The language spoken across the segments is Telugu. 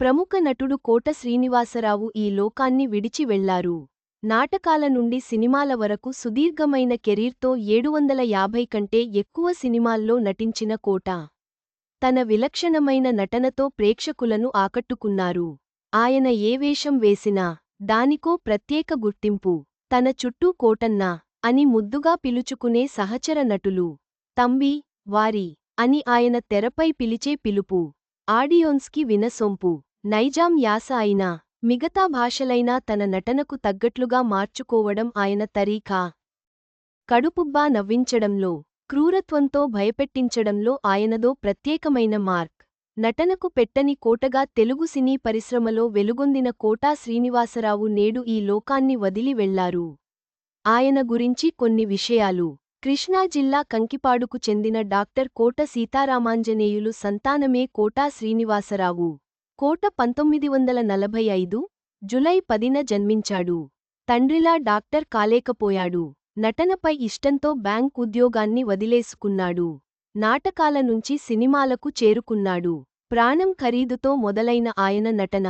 ప్రముఖ నటుడు కోట శ్రీనివాసరావు ఈ లోకాన్ని విడిచి వెళ్ళారు. నాటకాల నుండి సినిమాల వరకు సుదీర్ఘమైన కెరీర్తో ఏడు వందల యాభై కంటే ఎక్కువ సినిమాల్లో నటించిన కోట తన విలక్షణమైన నటనతో ప్రేక్షకులను ఆకట్టుకున్నారు. ఆయన ఏ వేషం వేసినా దానికో ప్రత్యేక గుర్తింపు తన చుట్టూ కోటన్నా అని ముద్దుగా పిలుచుకునే సహచర నటులు తంబి వారి అని ఆయన తెరపై పిలిచే పిలుపు ఆడియోన్స్కి వినసొంపు. నైజాం యాస అయినా మిగతా భాషలైనా తన నటనకు తగ్గట్లుగా మార్చుకోవడం ఆయన తరీఖా. కడుపుబ్బా నవ్వించడంలో క్రూరత్వంతో భయపెట్టించడంలో ఆయనదో ప్రత్యేకమైన మార్క్. నటనకు పెట్టని కోటగా తెలుగు సినీ పరిశ్రమలో వెలుగొందిన కోటా శ్రీనివాసరావు నేడు ఈ లోకాన్ని వదిలి వెళ్ళారు. ఆయన గురించి కొన్ని విషయాలు. కృష్ణా జిల్లా కంకిపాడుకు చెందిన డాక్టర్ కోట సీతారామాంజనేయులు సంతానమే కోటా శ్రీనివాసరావు. కోట పంతొమ్మిది వందల నలభై ఐదు జులై పదిన జన్మించాడు. తండ్రిలా డాక్టర్ కాలేకపోయాడు. నటనపై ఇష్టంతో బ్యాంక్ ఉద్యోగాన్ని వదిలేసుకున్నాడు. నాటకాల నుంచి సినిమాలకు చేరుకున్నాడు. ప్రాణం ఖరీదుతో మొదలైన ఆయన నటన.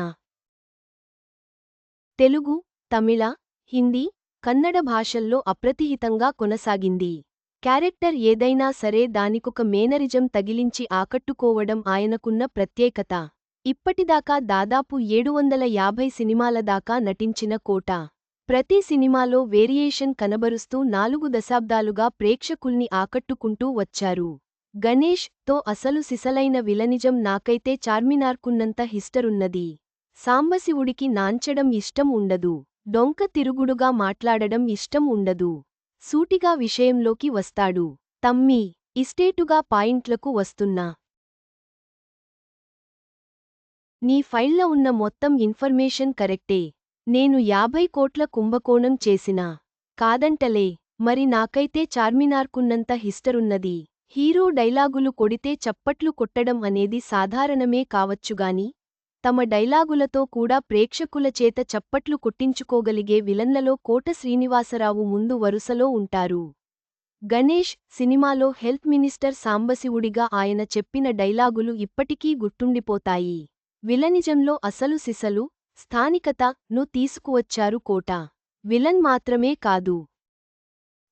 తెలుగు తమిళ హిందీ కన్నడ భాషల్లో అప్రతిహితంగా కొనసాగింది. క్యారెక్టర్ ఏదైనా సరే దానికొక మేనరిజం తగిలించి ఆకట్టుకోవడం ఆయనకున్న ప్రత్యేకత. ఇప్పటిదాకా దాదాపు ఏడు వందల యాభై సినిమాల దాకా నటించిన కోట. ప్రతి సినిమాలో వేరియేషన్ కనబరుస్తూ నాలుగు దశాబ్దాలుగా ప్రేక్షకుల్ని ఆకట్టుకుంటూ వచ్చారు. గణేష్తో అసలు సిసలైన విలనిజం నాకైతే చార్మినార్కున్నంత హిస్టరున్నది. సాంబశివుడికి నాంచడం ఇష్టం ఉండదు. డొంక తిరుగుడుగా మాట్లాడడం ఇష్టం ఉండదు. సూటిగా విషయంలోకి వస్తాడు. తమ్మీ ఇస్టేటుగా పాయింట్లకు వస్తున్నా. నీ ఫైళ్ళ ఉన్న మొత్తం ఇన్ఫర్మేషన్ కరెక్టే. నేను యాభై కోట్ల కుంభకోణం చేసినా. కాదంటలే మరి నాకైతే చార్మినార్కున్నంత హిస్టరున్నది. హీరో డైలాగులు కొడితే చప్పట్లు కొట్టడం అనేది సాధారణమే కావచ్చుగాని తమ డైలాగులతో కూడా ప్రేక్షకుల చేత చప్పట్లు కొట్టించుకోగలిగే విలన్లలో కోట శ్రీనివాసరావు ముందు వరుసలో ఉంటారు. గణేష్ సినిమాలో హెల్త్ మినిస్టర్ సాంబశివుడిగా ఆయన చెప్పిన డైలాగులు ఇప్పటికీ గుర్తుండిపోతాయి. విలనిజంలో అసలు సిసలు స్థానికత ను తీసుకువచ్చారు కోట. విలన్ మాత్రమే కాదు.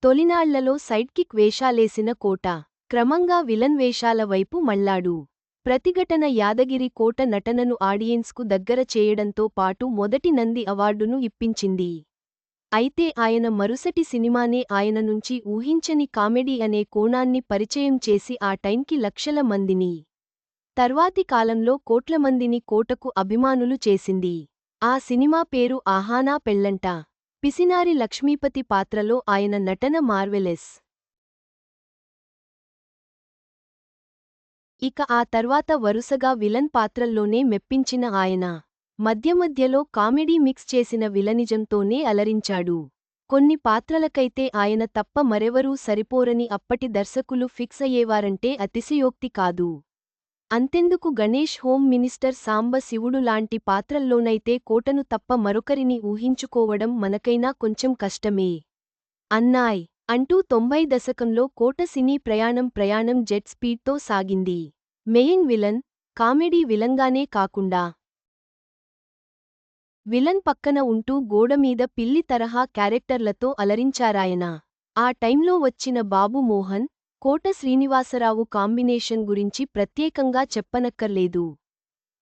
తొలినాళ్ళలో సైడ్కిక్ వేషాలేసిన కోట క్రమంగా విలన్ వేషాల వైపు మళ్ళాడు ప్రతిఘటన యాదగిరి కోట నటనను ఆడియన్స్కు దగ్గర చేయడంతో పాటు మొదటి నంది అవార్డును ఇప్పించింది. అయితే ఆయన మరుసటి సినిమానే ఆయన నుంచి ఊహించని కామెడీ అనే కోణాన్ని పరిచయం చేసి ఆ టైంకి లక్షల మందిని తర్వాతి కాలంలో కోట్లమందిని కోటకు అభిమానులు చేసింది. ఆ సినిమా పేరు ఆహానా పెళ్ళంట పిసినారి లక్ష్మీపతి పాత్రలో ఆయన నటన మార్వెలెస్. ఇక ఆ తర్వాత వరుసగా విలన్ పాత్రల్లోనే మెప్పించిన ఆయన. మధ్యమధ్యలో కామెడీ మిక్స్ చేసిన విలనిజంతోనే అలరించాడు. కొన్ని పాత్రలకైతే ఆయన తప్ప మరెవరూ సరిపోరని అప్పటి దర్శకులు ఫిక్స్ అయ్యేవారంటే అతిశయోక్తి కాదు. అంతెందుకు గణేష్ హోం మినిస్టర్ సాంబ శివుడు లాంటి పాత్రల్లోనైతే కోటను తప్ప మరొకరిని ఊహించుకోవడం మనకైనా కొంచెం కష్టమే. అన్నాయ్. అంటూ తొంభై దశకంలో కోట సినీ ప్రయాణం ప్రయాణం జెట్ స్పీడ్తో సాగింది. మెయిన్ విలన్ కామెడీ విలంగానే కాకుండా. విలన్ పక్కన ఉంటూ గోడమీద పిల్లి తరహా క్యారెక్టర్లతో అలరించారాయన. ఆ టైంలో వచ్చిన బాబు మోహన్ కోట శ్రీనివాసరావు కాంబినేషన్ గురించి ప్రత్యేకంగా చెప్పనక్కర్లేదు.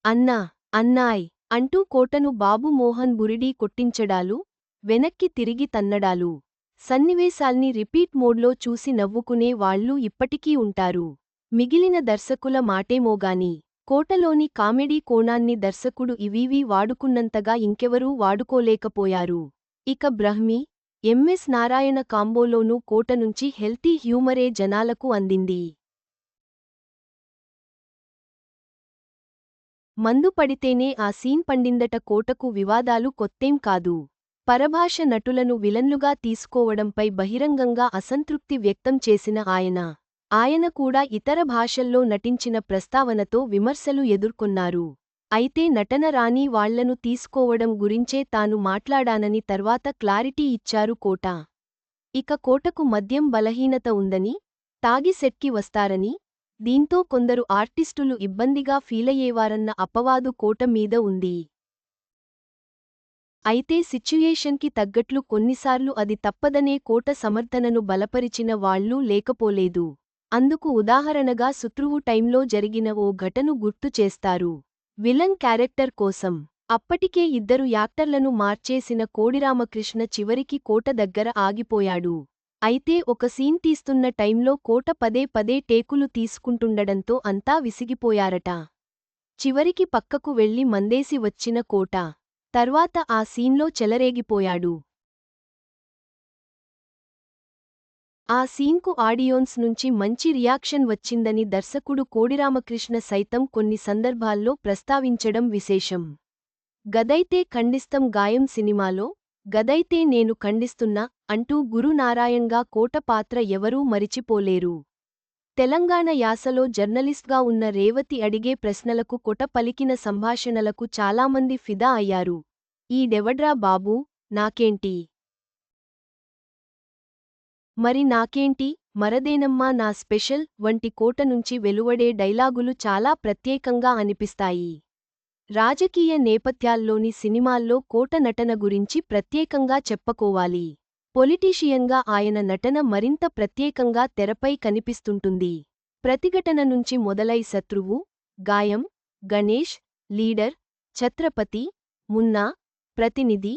అన్నా అన్నాయ్ అంటూ కోటను బాబు మోహన్ బురిడీ కొట్టించడాలు వెనక్కి తిరిగి తన్నడాలు. సన్నివేశాల్ని రిపీట్ మోడ్లో చూసి నవ్వుకునే వాళ్ళూ ఇప్పటికీ ఉంటారు. మిగిలిన దర్శకుల మాటేమోగాని కోటలోని కామెడీ కోణాన్ని దర్శకుడు ఇవీవీ వాడుకున్నంతగా ఇంకెవరూ వాడుకోలేకపోయారు. ఇక బ్రహ్మి ఎంఎస్ నారాయణ కాంబోలోనూ కోట నుంచి హెల్తీ హ్యూమరే జనాలకు అందింది. మందు పడితేనే ఆ సీన్ పండిందట కోటకు వివాదాలు కొత్తేం కాదు. పరభాష నటులను విలన్లుగా తీసుకోవడంపై బహిరంగంగా అసంతృప్తి వ్యక్తం చేసిన ఆయన. ఆయన కూడా ఇతర భాషల్లో నటించిన ప్రస్తావనతో విమర్శలు ఎదుర్కొన్నారు. అయితే నటన రాని వాళ్ళను తీసుకోవడం గురించే తాను మాట్లాడానని తర్వాత క్లారిటీ ఇచ్చారు కోట. ఇక కోటకు మద్యం బలహీనత ఉందని తాగి సెట్కి వస్తారని దీంతో కొందరు ఆర్టిస్టులు ఇబ్బందిగా ఫీలయ్యేవారన్న అపవాదు కోట మీద ఉంది. అయితే సిచ్యుయేషన్కి తగ్గట్లు కొన్నిసార్లు అది తప్పదనే కోట సమర్థనను బలపరిచిన వాళ్ళూ లేకపోలేదు. అందుకు ఉదాహరణగా సుత్రువు టైంలో జరిగిన ఓ ఘటను గుర్తు చేస్తారు. విలన్ క్యారెక్టర్ కోసం అప్పటికే ఇద్దరు యాక్టర్లను మార్చేసిన కోడిరామకృష్ణ చివరికి కోట దగ్గర ఆగిపోయాడు. అయితే ఒక సీన్ తీస్తున్న టైంలో కోట పదే పదే టేకులు తీసుకుంటుండడంతో అంతా విసిగిపోయారట. చివరికి పక్కకు వెళ్ళి మందేసి వచ్చిన కోట. తర్వాత ఆ సీన్లో చెలరేగిపోయాడు. ఆ సీన్కు ఆడియోన్స్ నుంచి మంచి రియాక్షన్ వచ్చిందని దర్శకుడు కోడిరామకృష్ణ సైతం కొన్ని సందర్భాల్లో ప్రస్తావించడం విశేషం. గదైతే ఖండిస్తం గాయం సినిమాలో గదైతే నేను ఖండిస్తున్నా అంటూ గురునారాయణ్గా కోట పాత్ర ఎవరూ మరిచిపోలేరు. తెలంగాణ యాసలో జర్నలిస్ట్గా ఉన్న రేవతి అడిగే ప్రశ్నలకు కొట పలికిన సంభాషణలకు చాలామంది ఫిదా అయ్యారు. ఈ డెవడ్రా బాబూ నాకేంటి? మరి నాకేంటి? మరదేనమ్మా నా స్పెషల్ వంటి కోట నుంచి వెలువడే డైలాగులు చాలా ప్రత్యేకంగా అనిపిస్తాయి. రాజకీయ నేపథ్యాల్లోని సినిమాల్లో కోట నటన గురించి ప్రత్యేకంగా చెప్పుకోవాలి. పొలిటీషియన్గా ఆయన నటన మరింత ప్రత్యేకంగా తెరపై కనిపిస్తుంటుంది. ప్రతిఘటన నుంచి మొదలై శత్రువు గాయం గణేష్ లీడర్ ఛత్రపతి మున్నా ప్రతినిధి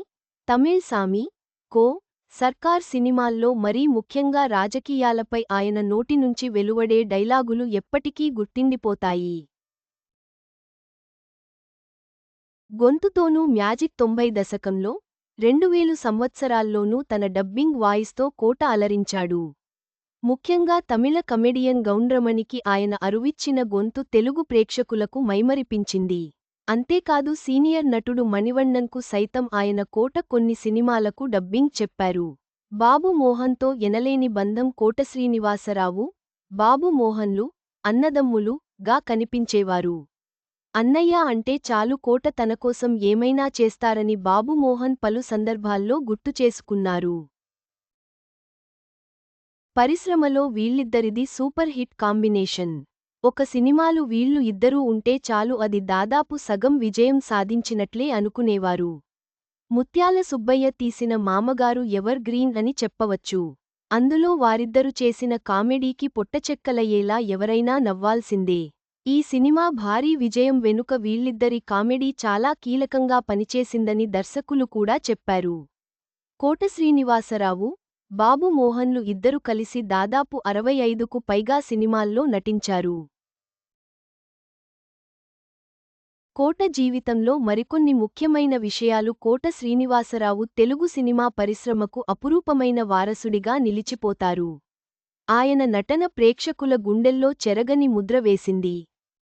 తమిళ్ సామి కో సర్కార్ సినిమాల్లో మరీ ముఖ్యంగా రాజకీయాలపై ఆయన నోటి నుంచి వెలువడే డైలాగులు ఎప్పటికీ గుర్తిండిపోతాయి. గొంతుతోనూ మ్యాజిక్ తొంభై దశకంలో రెండువేలు సంవత్సరాల్లోనూ తన డబ్బింగ్ వాయిస్తో కోట అలరించాడు. ముఖ్యంగా తమిళ కమెడియన్ గౌండ్రమణికి ఆయన అరువిచ్చిన గొంతు తెలుగు ప్రేక్షకులకు మైమరిపించింది. అంతేకాదు సీనియర్ నటుడు మణివణ్ణన్కు సైతం ఆయన కోట కొన్ని సినిమాలకు డబ్బింగ్ చెప్పారు. బాబు మోహన్తో ఎనలేని బంధం కోట శ్రీనివాసరావు బాబు మోహన్లు అన్నదమ్ములు గా కనిపించేవారు. అన్నయ్య అంటే చాలు కోట తనకోసం ఏమైనా చేస్తారని బాబు మోహన్ పలు సందర్భాల్లో గుర్తుచేసుకున్నారు పరిశ్రమలో వీళ్ళిద్దరిది సూపర్ హిట్ కాంబినేషన్. ఒక సినిమాలు వీళ్ళు ఇద్దరూ ఉంటే చాలు అది దాదాపు సగం విజయం సాధించినట్లే అనుకునేవారు. ముత్యాల సుబ్బయ్య తీసిన మామగారు ఎవర్ గ్రీన్ అని చెప్పవచ్చు. అందులో వారిద్దరు చేసిన కామెడీకి పొట్టచెక్కలయ్యేలా ఎవరైనా నవ్వాల్సిందే. ఈ సినిమా భారీ విజయం వెనుక వీళ్ళిద్దరి కామెడీ చాలా కీలకంగా పనిచేసిందని దర్శకులు కూడా చెప్పారు. కోట శ్రీనివాసరావు బాబు మోహన్లు ఇద్దరు కలిసి దాదాపు అరవై ఐదుకు పైగా సినిమాల్లో నటించారు. కోట జీవితంలో మరికొన్ని ముఖ్యమైన విషయాలు కోట శ్రీనివాసరావు తెలుగు సినిమా పరిశ్రమకు అపురూపమైన వారసుడిగా నిలిచిపోతారు. ఆయన నటన ప్రేక్షకుల గుండెల్లో చెరగని ముద్ర వేసింది.